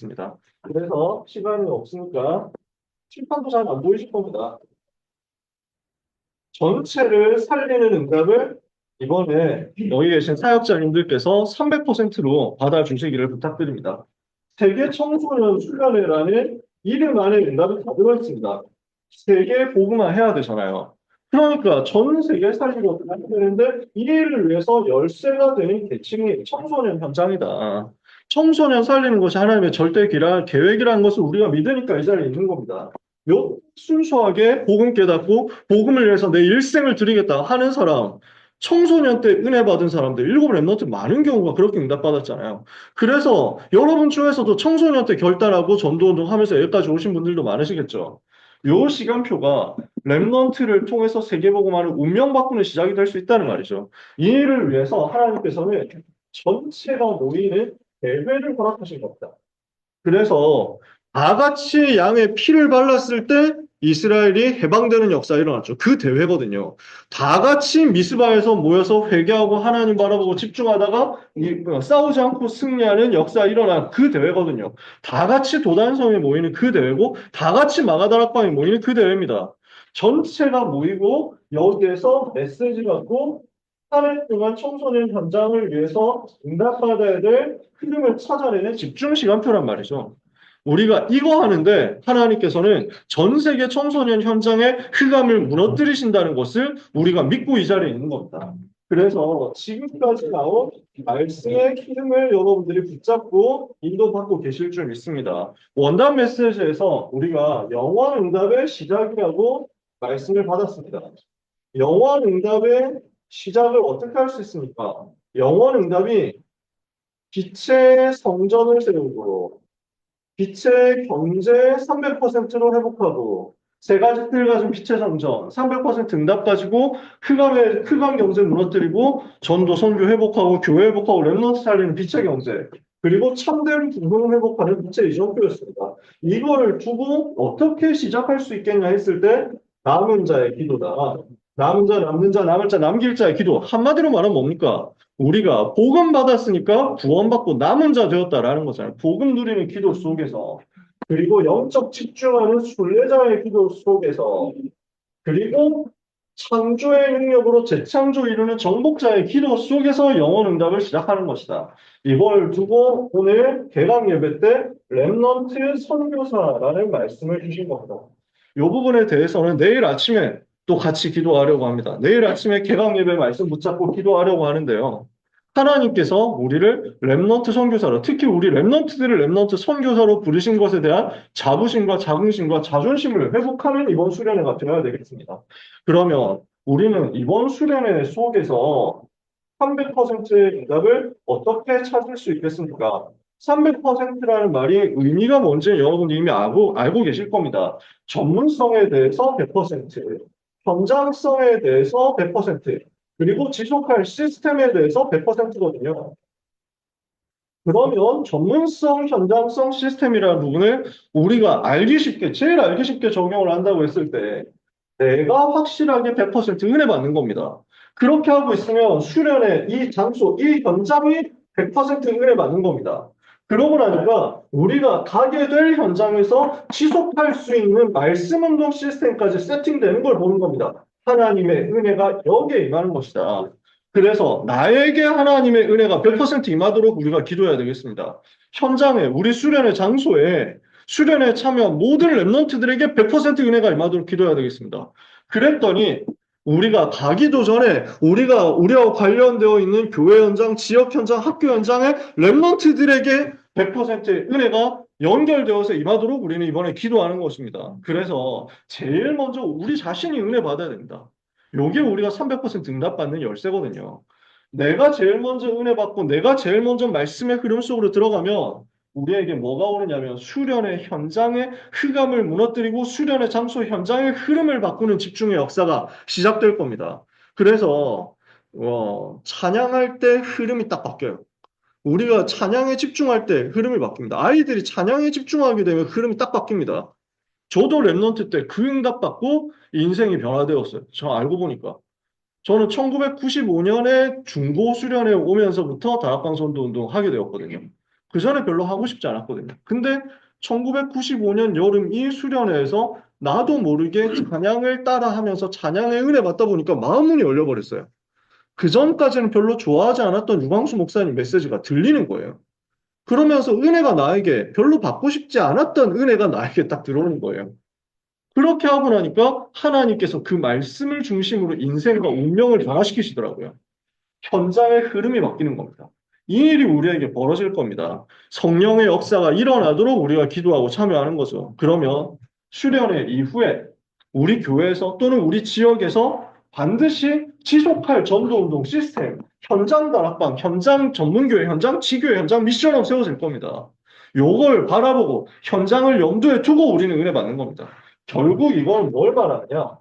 있습니다. 그래서 시간이 없으니까 칠판도 잘 안 보이실 겁니다. 전체를 살리는 응답을 이번에 여기 계신 사역자님들께서 300%로 받아주시기를 부탁드립니다. 세계 청소년 수련회라는 이름 안에 응답이 다 들어있습니다. 세계 복음화 해야 되잖아요. 그러니까 전 세계 살리고 해야 되는데 이 일을 위해서 열쇠가 되는 계층이 청소년 현장이다. 청소년 살리는 것이 하나님의 절대 기라, 계획이라는 것을 우리가 믿으니까 이 자리에 있는 겁니다. 요 순수하게 복음 깨닫고 복음을 위해서 내 일생을 드리겠다 하는 사람, 청소년 때 은혜 받은 사람들, 일곱 랩런트 많은 경우가 그렇게 응답받았잖아요. 그래서 여러분 중에서도 청소년 때 결단하고 전도운동 하면서 여기까지 오신 분들도 많으시겠죠. 요 시간표가 랩런트를 통해서 세계복음화를 운명 바꾸는 시작이 될 수 있다는 말이죠. 이 일을 위해서 하나님께서는 전체가 모이는 대회를 허락하신 겁니다. 그래서 다 같이 양의 피를 발랐을 때 이스라엘이 해방되는 역사가 일어났죠. 그 대회거든요. 다 같이 미스바에서 모여서 회개하고 하나님 바라보고 집중하다가 이- 뭐 싸우지 않고 승리하는 역사가 일어난 그 대회거든요. 다 같이 도단성에 모이는 그 대회고 다 같이 마가다락방에 모이는 그 대회입니다. 전체가 모이고 여기에서 메시지 받고 한해 동안 청소년 현장을 위해서 응답받아야 될 흐름을 찾아내는 집중 시간표란 말이죠. 우리가 이거 하는데 하나님께서는 전 세계 청소년 현장의 흑암을 무너뜨리신다는 것을 우리가 믿고 이 자리에 있는 겁니다. 그래서 지금까지 나온 말씀의 흐름을 여러분들이 붙잡고 인도받고 계실 줄 믿습니다. 원단 메시지에서 우리가 영원 응답의 시작이라고 말씀을 받았습니다. 영원 응답의 시작을 어떻게 할 수 있습니까? 영원 응답이 빛의 성전을 세우고 빛의 경제 300%로 회복하고 세 가지 틀 가진 빛의 성전 300% 응답 가지고 흑암의 흑암 경제 무너뜨리고 전도 선교 회복하고 교회 회복하고 렘넌트 살리는 빛의 경제 그리고 참된 부흥 회복하는 빛의 이정표였습니다. 이걸 두고 어떻게 시작할 수 있겠냐 했을 때 남은 자의 기도다. 남은 자, 남는 자, 남을 자, 남길 자의 기도. 한마디로 말하면 뭡니까? 우리가 복음 받았으니까 구원받고 남은 자 되었다라는 거잖아요. 복음 누리는 기도 속에서. 그리고 영적 집중하는 순례자의 기도 속에서. 그리고 창조의 능력으로 재창조 이루는 정복자의 기도 속에서 영원 응답을 시작하는 것이다. 이걸 두고 오늘 개강 예배 때 렘넌트 선교사라는 말씀을 주신 겁니다. 이 부분에 대해서는 내일 아침에 또 같이 기도하려고 합니다. 내일 아침에 개강 예배 말씀 붙잡고 기도하려고 하는데요. 하나님께서 우리를 렘넌트 선교사로, 특히 우리 렘넌트들을 렘넌트 선교사로 부르신 것에 대한 자부심과 자긍심과 자존심을 회복하는 이번 수련회가 되어야 되겠습니다. 그러면 우리는 이번 수련회 속에서 300%의 응답을 어떻게 찾을 수 있겠습니까? 300%라는 말이 의미가 뭔지 여러분 이미 알고, 알고 계실 겁니다. 전문성에 대해서 100%, 현장성에 대해서 100%, 그리고 지속할 시스템에 대해서 100%거든요. 그러면 전문성, 현장성 시스템이라는 부분을 우리가 알기 쉽게, 제일 알기 쉽게 적용을 한다고 했을 때 내가 확실하게 100% 은혜 받는 겁니다. 그렇게 하고 있으면 수련의 이 장소, 이 현장이 100% 은혜 받는 겁니다. 그러고 나니까 우리가 가게 될 현장에서 지속할 수 있는 말씀 운동 시스템까지 세팅되는 걸 보는 겁니다. 하나님의 은혜가 여기에 임하는 것이다. 그래서 나에게 하나님의 은혜가 100% 임하도록 우리가 기도해야 되겠습니다. 현장에, 우리 수련의 장소에 수련에 참여한 모든 랩런트들에게 100% 은혜가 임하도록 기도해야 되겠습니다. 그랬더니 우리가 가기도 전에 우리가 우리와 관련되어 있는 교회 현장, 지역 현장, 학교 현장에 랩런트들에게 100%의 은혜가 연결되어서 임하도록 우리는 이번에 기도하는 것입니다. 그래서 제일 먼저 우리 자신이 은혜 받아야 됩니다. 요게 우리가 300% 응답받는 열쇠거든요. 내가 제일 먼저 은혜 받고 내가 제일 먼저 말씀의 흐름 속으로 들어가면 우리에게 뭐가 오느냐면 수련의 현장의 흑암을 무너뜨리고 수련의 장소 현장의 흐름을 바꾸는 집중의 역사가 시작될 겁니다. 그래서 어, 찬양할 때 흐름이 딱 바뀌어요. 우리가 찬양에 집중할 때 흐름이 바뀝니다. 아이들이 찬양에 집중하게 되면 흐름이 딱 바뀝니다. 저도 랩런트 때 그 응답 받고 인생이 변화되었어요. 저 알고 보니까. 저는 1995년에 중고 수련회 오면서부터 다락방 선도 운동 하게 되었거든요. 그 전에 별로 하고 싶지 않았거든요. 근데 1995년 여름 이 수련회에서 나도 모르게 찬양을 따라 하면서 찬양의 은혜 받다 보니까 마음문이 열려버렸어요. 그 전까지는 별로 좋아하지 않았던 유광수 목사님 메시지가 들리는 거예요. 그러면서 은혜가 나에게 별로 받고 싶지 않았던 은혜가 나에게 딱 들어오는 거예요. 그렇게 하고 나니까 하나님께서 그 말씀을 중심으로 인생과 운명을 변화시키시더라고요. 현장의 흐름이 바뀌는 겁니다. 이 일이 우리에게 벌어질 겁니다. 성령의 역사가 일어나도록 우리가 기도하고 참여하는 거죠. 그러면 수련회 이후에 우리 교회에서 또는 우리 지역에서 반드시 지속할 전도 운동 시스템, 현장 다락방, 현장 전문교회, 현장 지교회, 현장 미션업 세워질 겁니다. 요걸 바라보고 현장을 염두에 두고 우리는 은혜 받는 겁니다. 결국 이건 뭘 말하느냐?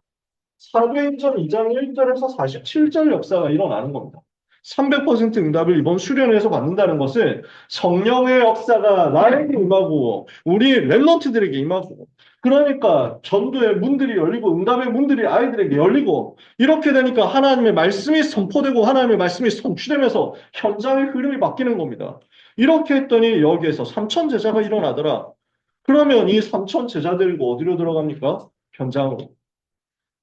사도행전 2장 1절에서 47절 역사가 일어나는 겁니다. 300% 응답을 이번 수련회에서 받는다는 것은 성령의 역사가 나에게 임하고 우리 랩런트들에게 임하고 그러니까 전도의 문들이 열리고 응답의 문들이 아이들에게 열리고 이렇게 되니까 하나님의 말씀이 선포되고 하나님의 말씀이 성취되면서 현장의 흐름이 바뀌는 겁니다. 이렇게 했더니 여기에서 삼천 제자가 일어나더라. 그러면 이 삼천 제자들고 어디로 들어갑니까? 현장으로.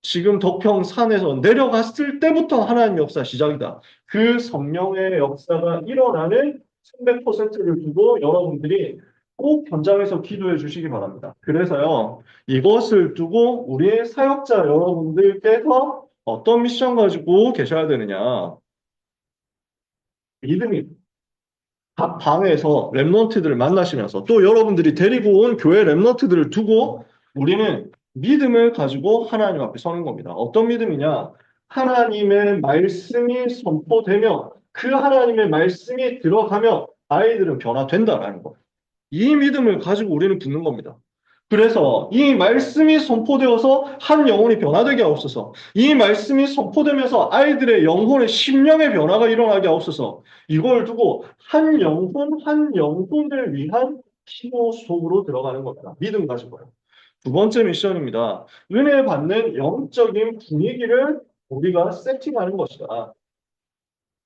지금 덕평 산에서 내려갔을 때부터 하나님 역사 시작이다. 그 성령의 역사가 일어나는 300%를 두고 여러분들이 꼭 현장에서 기도해 주시기 바랍니다. 그래서요, 이것을 두고 우리 사역자 여러분들께서 어떤 미션 가지고 계셔야 되느냐. 믿음이 각 방에서 랩런트들을 만나시면서 또 여러분들이 데리고 온 교회 랩런트들을 두고 우리는 믿음을 가지고 하나님 앞에 서는 겁니다. 어떤 믿음이냐? 하나님의 말씀이 선포되며 그 하나님의 말씀이 들어가며 아이들은 변화된다라는 거. 이 믿음을 가지고 우리는 붙는 겁니다. 그래서 이 말씀이 선포되어서 한 영혼이 변화되게 하옵소서. 이 말씀이 선포되면서 아이들의 영혼의 심령의 변화가 일어나게 하옵소서. 이걸 두고 한 영혼 한 영혼을 위한 기도 속으로 들어가는 겁니다. 믿음 가지고요. 두 번째 미션입니다. 은혜 받는 영적인 분위기를 우리가 세팅하는 것이다.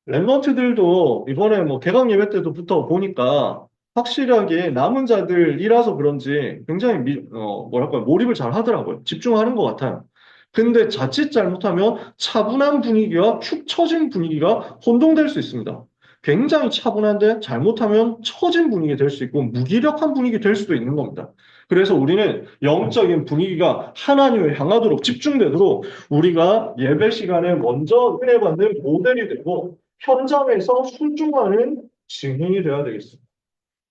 랩런트들도 이번에 뭐 개강 예배 때도부터 보니까 확실하게 남은 자들이라서 그런지 굉장히 미, 어, 뭐랄까요, 몰입을 잘 하더라고요. 집중하는 것 같아요. 근데 자칫 잘못하면 차분한 분위기와 축 처진 분위기가 혼동될 수 있습니다. 굉장히 차분한데 잘못하면 처진 분위기 될 수 있고 무기력한 분위기 될 수도 있는 겁니다. 그래서 우리는 영적인 분위기가 하나님을 향하도록 집중되도록 우리가 예배 시간에 먼저 은혜 받는 모델이 되고 현장에서 순종하는 증인이 되어야 되겠습니다.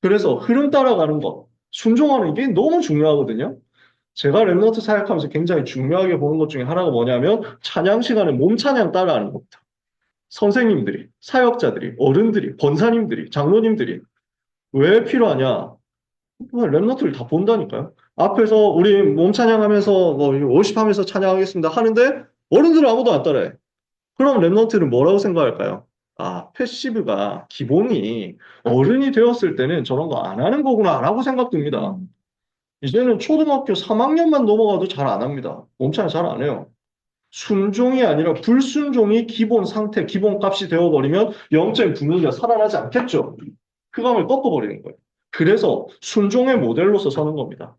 그래서 흐름 따라가는 것, 순종하는 게 너무 중요하거든요. 제가 랩너트 사역하면서 굉장히 중요하게 보는 것 중에 하나가 뭐냐면 찬양 시간에 몸 찬양 따라하는 겁니다. 선생님들이, 사역자들이, 어른들이, 권사님들이, 장로님들이 왜 필요하냐? 랩너트를 다 본다니까요. 앞에서 우리 몸 찬양하면서 뭐 월십하면서 찬양하겠습니다 하는데 어른들은 아무도 안 따라해. 그럼 랩너트는 뭐라고 생각할까요? 아, 패시브가 기본이 어른이 되었을 때는 저런 거 안 하는 거구나 라고 생각됩니다. 이제는 초등학교 3학년만 넘어가도 잘 안 합니다. 몸찬 잘안 해요. 순종이 아니라 불순종이 기본 상태, 기본 값이 되어버리면 영적인 분위기가 살아나지 않겠죠. 그 감을 꺾어버리는 거예요. 그래서 순종의 모델로서 서는 겁니다.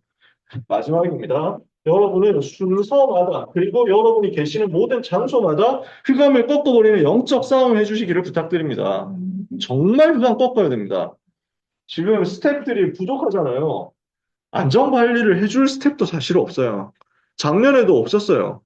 마지막입니다. 여러분은 순서마다 그리고 여러분이 계시는 모든 장소마다 흑암을 꺾어버리는 영적 싸움을 해주시기를 부탁드립니다. 정말 흑암 꺾어야 됩니다. 지금 스탭들이 부족하잖아요. 안전관리를 해줄 스탭도 사실 없어요. 작년에도 없었어요.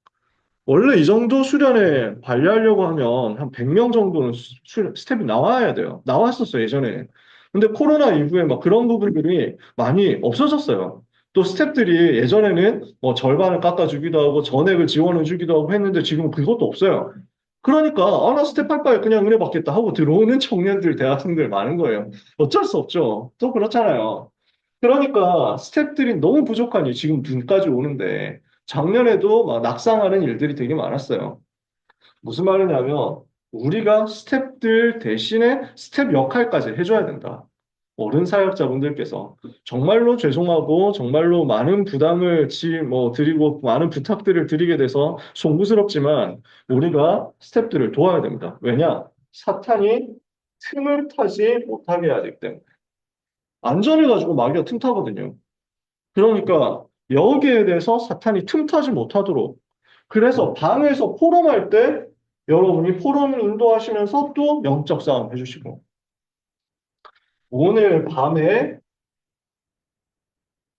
원래 이 정도 수련회 관리하려고 하면 한 100명 정도는 수- 수- 스텝이 나와야 돼요. 나왔었어요, 예전에. 근데 코로나 이후에 막 그런 부분들이 많이 없어졌어요. 또 스텝들이 예전에는 뭐 절반을 깎아주기도 하고 전액을 지원해 주기도 하고 했는데 지금은 그것도 없어요. 그러니까 아, 나 스텝 할 바에 그냥 은혜 받겠다 하고 들어오는 청년들, 대학생들 많은 거예요. 어쩔 수 없죠. 또 그렇잖아요. 그러니까 스텝들이 너무 부족하니 지금 눈까지 오는데 작년에도 막 낙상하는 일들이 되게 많았어요. 무슨 말이냐면 우리가 스텝들 대신에 스텝 역할까지 해줘야 된다. 어른 사역자분들께서 정말로 죄송하고 정말로 많은 부담을 지, 뭐 드리고 많은 부탁들을 드리게 돼서 송구스럽지만 우리가 스텝들을 도와야 됩니다. 왜냐? 사탄이 틈을 타지 못하게 해야 되기 때문에. 안전해가지고 마귀가 틈 타거든요. 그러니까 여기에 대해서 사탄이 틈 타지 못하도록 그래서 방에서 포럼할 때 여러분이 포럼을 인도하시면서 또 영적 싸움 해주시고 오늘 밤에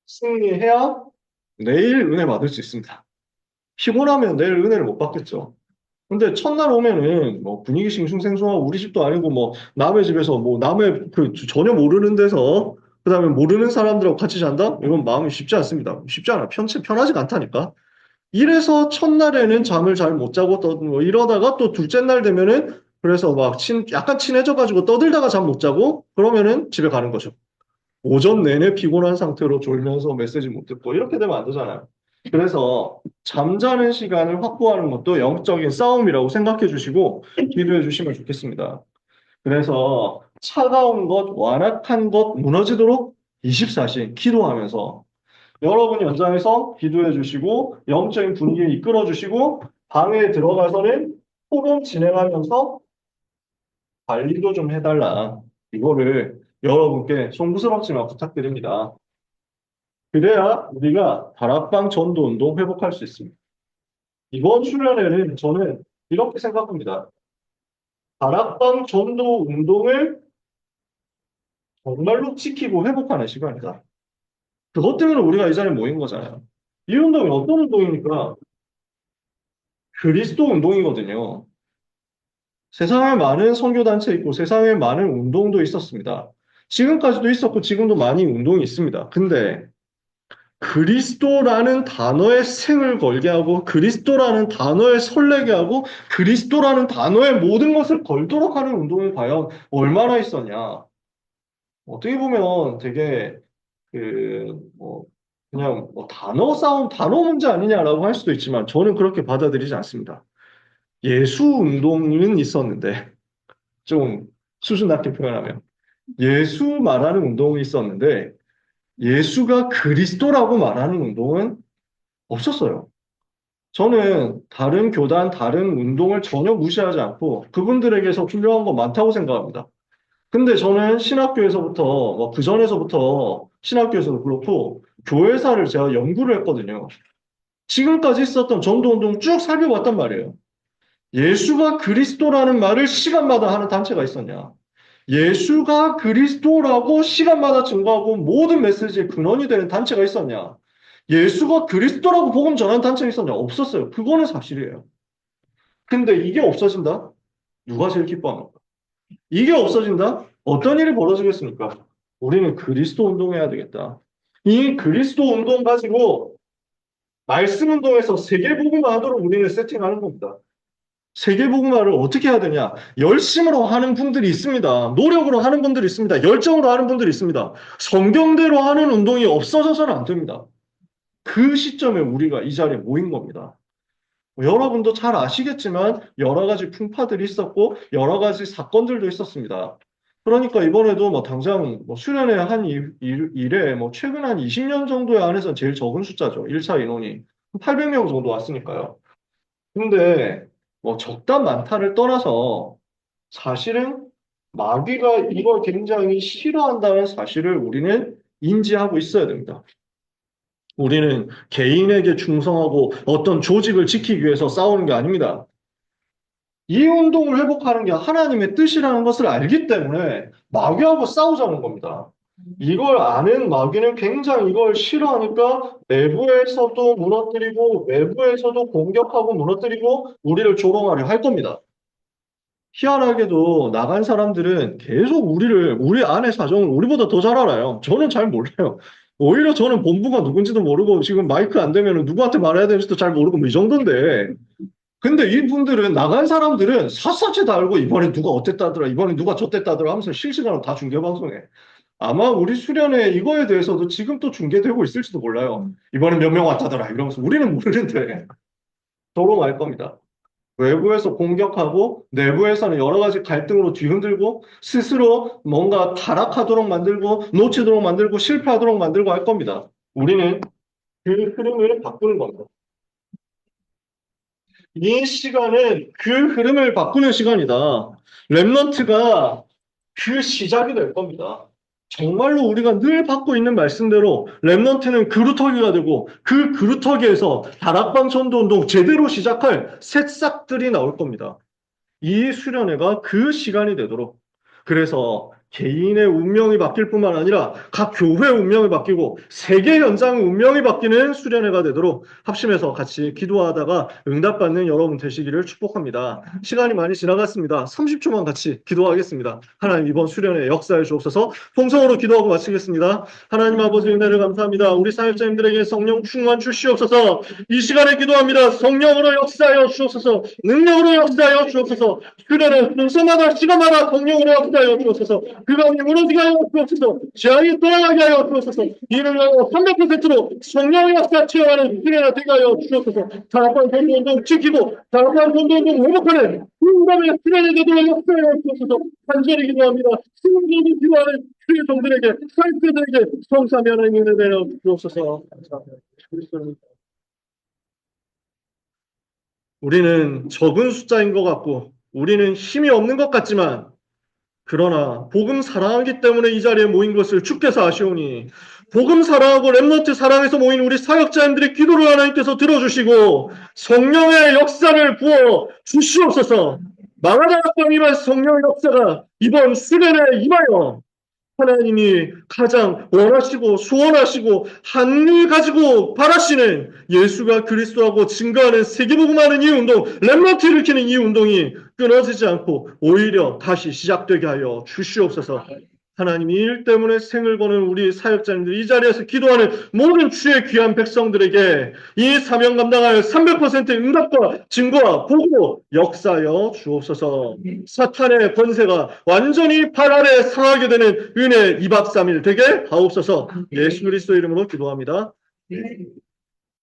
승리해야 내일 은혜 받을 수 있습니다. 피곤하면 내일 은혜를 못 받겠죠. 근데 첫날 오면은 뭐 분위기 싱숭생숭하고 우리 집도 아니고 뭐 남의 집에서 뭐 남의 그 전혀 모르는 데서 그다음에 모르는 사람들하고 같이 잔다? 이건 마음이 쉽지 않습니다. 쉽지 않아. 편, 편하지가 않다니까. 이래서 첫날에는 잠을 잘 못 자고 떠, 뭐 이러다가 또 둘째 날 되면은 그래서 막 친, 약간 친해져가지고 떠들다가 잠 못 자고 그러면은 집에 가는 거죠. 오전 내내 피곤한 상태로 졸면서 메시지 못 듣고 이렇게 되면 안 되잖아요. 그래서 잠자는 시간을 확보하는 것도 영적인 싸움이라고 생각해 주시고 기도해 주시면 좋겠습니다. 그래서 차가운 것, 완악한 것 무너지도록 24시 기도하면서 여러분 연장에서 기도해 주시고 영적인 분위기를 이끌어 주시고 방에 들어가서는 토론 진행하면서 관리도 좀 해달라. 이거를 여러분께 송구스럽지만 부탁드립니다. 그래야 우리가 다락방 전도 운동 회복할 수 있습니다. 이번 수련회는 저는 이렇게 생각합니다. 다락방 전도 운동을 정말로 지키고 회복하는 시간이다. 그것 때문에 우리가 이 자리에 모인 거잖아요. 이 운동이 어떤 운동입니까? 그리스도 운동이거든요. 세상에 많은 선교단체 있고 세상에 많은 운동도 있었습니다. 지금까지도 있었고 지금도 많이 운동이 있습니다. 근데 그리스도라는 단어에 생을 걸게 하고 그리스도라는 단어에 설레게 하고 그리스도라는 단어에 모든 것을 걸도록 하는 운동이 과연 얼마나 있었냐. 어떻게 보면 되게 그 뭐 그냥 뭐 단어 싸움, 단어 문제 아니냐라고 할 수도 있지만 저는 그렇게 받아들이지 않습니다. 예수 운동은 있었는데 좀 수준 낮게 표현하면 예수 말하는 운동이 있었는데 예수가 그리스도라고 말하는 운동은 없었어요. 저는 다른 교단, 다른 운동을 전혀 무시하지 않고 그분들에게서 훌륭한 거 많다고 생각합니다. 근데 저는 신학교에서부터, 뭐 그전에서부터 신학교에서도 그렇고 교회사를 제가 연구를 했거든요. 지금까지 있었던 전도운동 쭉 살펴봤단 말이에요. 예수가 그리스도라는 말을 시간마다 하는 단체가 있었냐? 예수가 그리스도라고 시간마다 증거하고 모든 메시지의 근원이 되는 단체가 있었냐? 예수가 그리스도라고 복음 전하는 단체가 있었냐? 없었어요. 그거는 사실이에요. 근데 이게 없어진다? 누가 제일 기뻐합니까? 이게 없어진다? 어떤 일이 벌어지겠습니까? 우리는 그리스도 운동해야 되겠다. 이 그리스도 운동 가지고 말씀 운동에서 세계 복음화 하도록 우리는 세팅하는 겁니다. 세계복음화를 어떻게 해야 되냐? 열심으로 하는 분들이 있습니다. 노력으로 하는 분들이 있습니다. 열정으로 하는 분들이 있습니다. 성경대로 하는 운동이 없어져서는 안 됩니다. 그 시점에 우리가 이 자리에 모인 겁니다. 여러분도 잘 아시겠지만 여러 가지 풍파들이 있었고 여러 가지 사건들도 있었습니다. 그러니까 이번에도 뭐 당장 뭐 수련회 한 일, 일- 일에 뭐 최근 한 20년 정도에 안에서 제일 적은 숫자죠. 1차 인원이 800명 정도 왔으니까요. 근데 뭐 적다 많다를 떠나서 사실은 마귀가 이걸 굉장히 싫어한다는 사실을 우리는 인지하고 있어야 됩니다. 우리는 개인에게 충성하고 어떤 조직을 지키기 위해서 싸우는 게 아닙니다. 이 운동을 회복하는 게 하나님의 뜻이라는 것을 알기 때문에 마귀하고 싸우자는 겁니다. 이걸 아는 마귀는 굉장히 이걸 싫어하니까 내부에서도 무너뜨리고 외부에서도 공격하고 무너뜨리고 우리를 조롱하려 할 겁니다. 희한하게도 나간 사람들은 계속 우리를 우리 안의 사정을 우리보다 더 잘 알아요. 저는 잘 몰라요. 오히려 저는 본부가 누군지도 모르고 지금 마이크 안 되면 누구한테 말해야 되는지도 잘 모르고 뭐 이 정도인데 근데 이분들은 나간 사람들은 샅샅이 다 알고 이번에 누가 어땠다더라 이번에 누가 저땠다더라 하면서 실시간으로 다 중계 방송해. 아마 우리 수련회 이거에 대해서도 지금 또 중계되고 있을지도 몰라요. 이번에 몇 명 왔다더라 이러면서 우리는 모르는데 조롱할 겁니다. 외부에서 공격하고 내부에서는 여러 가지 갈등으로 뒤흔들고 스스로 뭔가 타락하도록 만들고 놓치도록 만들고 실패하도록 만들고 할 겁니다. 우리는 그 흐름을 바꾸는 겁니다. 이 시간은 그 흐름을 바꾸는 시간이다. 랩런트가 그 시작이 될 겁니다. 정말로 우리가 늘 받고 있는 말씀대로 랩넌트는 그루터기가 되고 그 그루터기에서 다락방 전도운동 제대로 시작할 새싹들이 나올 겁니다. 이 수련회가 그 시간이 되도록 그래서 개인의 운명이 바뀔 뿐만 아니라 각 교회 운명이 바뀌고 세계 현장 운명이 바뀌는 수련회가 되도록 합심해서 같이 기도하다가 응답받는 여러분 되시기를 축복합니다. 시간이 많이 지나갔습니다. 30초만 같이 기도하겠습니다. 하나님 이번 수련회 역사해 주옵소서 통성으로 기도하고 마치겠습니다. 하나님 아버지 은혜를 감사합니다. 우리 사역자님들에게 성령 충만 주시옵소서 이 시간에 기도합니다. 성령으로 역사하여 주옵소서 능력으로 역사하여 주옵소서 수련회 순서마다 시간마다 성령으로 역사하여 주옵소서 그가 무너지게 하여 주옵소서 재앙이 돌아가게 하여 주옵소서 이를 위하여 300%로 성령의 역사 체험하는 수련회 되게 하여 주옵소서 다락방 전도운동 지키고 다락방 전도운동 회복하는 응답의 수련회 되도록 역사하여 주옵소서 간절히 기도합니다. 승리를 기도하는 주의 종들에게 사역자들에게 성삼위 하나님 은혜 내려 주옵소서 감사합니다. 우리는 적은 숫자인 것 같고 우리는 힘이 없는 것 같지만 그러나 복음 사랑하기 때문에 이 자리에 모인 것을 주께서 아시오니 복음 사랑하고 렘넌트 사랑해서 모인 우리 사역자님들의 기도를 하나님께서 들어주시고 성령의 역사를 부어 주시옵소서. 마가다락방 이만 성령의 역사가 이번 수련에 임하여 하나님이 가장 원하시고 소원하시고 한일 가지고 바라시는 예수가 그리스도라고 증거하는 세계복음하는 이 운동, 렘넌트 일으키는 이 운동이 끊어지지 않고 오히려 다시 시작되게 하여 주시옵소서. 하나님 이일 때문에 생을 거는 우리 사역자님들 이 자리에서 기도하는 모든 주의 귀한 백성들에게 이 사명 감당하여 300% 응답과 증거와 복으로 역사하여 주옵소서. 사탄의 권세가 완전히 발 아래 상하게 되는 은혜 2박 3일 되게 하옵소서. 예수 그리스도 이름으로 기도합니다. 네.